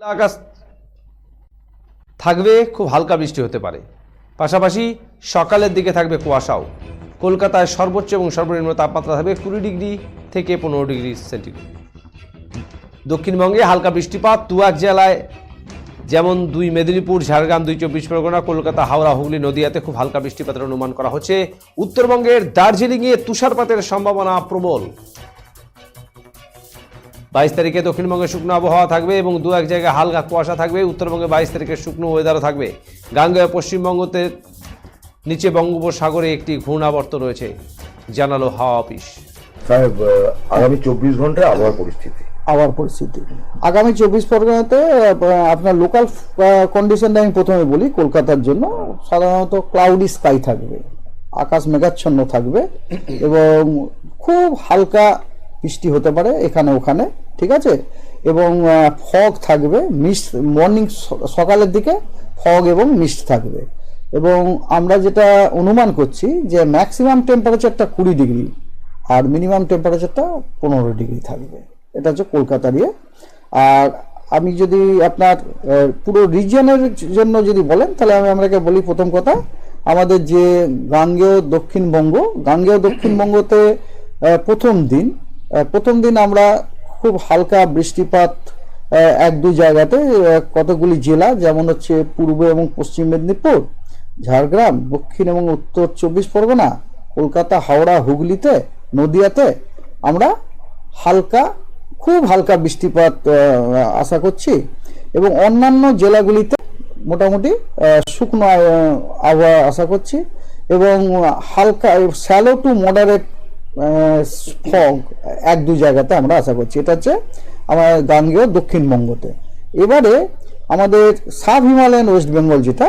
আকাশ থাকবে, খুব হালকা বৃষ্টি হতে পারে। পাশাপাশি সকালের দিকে থাকবে কুয়াশাও। কলকাতায় সর্বোচ্চ এবং সর্বনিম্ন তাপমাত্রা থাকবে কুড়ি ডিগ্রি থেকে পনেরো ডিগ্রি সেন্টিগ্রেড। দক্ষিণবঙ্গে হালকা বৃষ্টিপাত তুয়াক জেলায় যেমন দুই মেদিনীপুর, ঝাড়গ্রাম দুই চব্বিশ পরগনা, কলকাতা, হাওড়া, হুগলি, নদিয়াতে খুব হালকা বৃষ্টিপাতের অনুমান করা হচ্ছে। উত্তরবঙ্গের দার্জিলিংয়ে তুষারপাতের সম্ভাবনা প্রবল। বাইশ তারিখে দক্ষিণবঙ্গে শুকনো আবহাওয়া থাকবে এবং দু এক জায়গায় হালকা কুয়াশা থাকবে উত্তরবঙ্গে বাইশ তারিখে শুকনো ওয়েদারও থাকবে। গাঙ্গেয় পশ্চিমবঙ্গতে নিচে বঙ্গোপসাগরে একটি ঘূর্ণাবর্ত রয়েছে জানালো হাওয়া অফিস। সাহেব আগামী চব্বিশ ঘন্টায় আবহাওয়ার পরিস্থিতি? আবার পরিস্থিতি। আগামী চব্বিশ পরগনাতে আপনার লোকাল কন্ডিশনটা আমি প্রথমে বলি কলকাতার জন্য। সাধারণত ক্লাউডি স্কাই থাকবে আকাশ মেঘাচ্ছন্ন থাকবে এবং খুব হালকা বৃষ্টি হতে পারে, এখানে ওখানে, ঠিক আছে? এবং ফগ থাকবে মিস্ট মর্নিং সকালের দিকে ফগ এবং মিস্ট থাকবে। এবং আমরা যেটা অনুমান করছি যে ম্যাক্সিমাম টেম্পারেচারটা কুড়ি ডিগ্রি আর মিনিমাম টেম্পারেচারটা পনেরো ডিগ্রি থাকবে। এটা হচ্ছে কলকাতার ইয়ে। আর আমি যদি আপনার পুরো রিজিয়নের জন্য যদি বলেন, তাহলে আমি আপনাকে বলি প্রথম কথা, আমাদের যে গাঙ্গেয় দক্ষিণবঙ্গ, গাঙ্গেয় দক্ষিণবঙ্গতে প্রথম দিন প্রথম দিন আমরা খুব হালকা বৃষ্টিপাত এক দু জায়গাতে কতগুলি জেলা, যেমন হচ্ছে পূর্ব এবং পশ্চিম মেদিনীপুর, ঝাড়গ্রাম, দক্ষিণ এবং উত্তর চব্বিশ পরগনা, কলকাতা, হাওড়া, হুগলিতে, নদিয়াতে আমরা হালকা, খুব হালকা বৃষ্টিপাত আশা করছি। এবং অন্যান্য জেলাগুলিতে মোটামুটি শুকনো আবহাওয়া আশা করছি। এবং হালকা স্যালো টু মডারেট ফগ, এক দু জায়গাতে আমরা আশা করছি। এটা হচ্ছে আমার গাঙ্গেয় দক্ষিণবঙ্গতে এবারে আমাদের সাব হিমালয়ান ওয়েস্ট বেঙ্গল যেটা,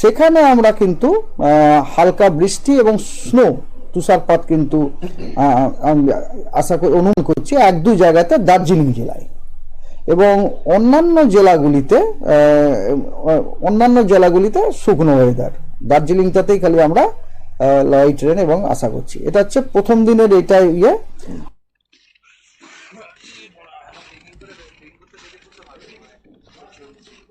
সেখানে আমরা কিন্তু হালকা বৃষ্টি এবং স্নো তুষারপাত কিন্তু আশা করি, অনুমান করছি এক দু জায়গাতে দার্জিলিং জেলায়। এবং অন্যান্য জেলাগুলিতে অন্যান্য জেলাগুলিতে শুকনো ওয়েদার দার্জিলিংটাতেই খালি আমরা লয় ট্রেন এবং আশা করছি। এটা হচ্ছে প্রথম দিনের এটা ইয়ে।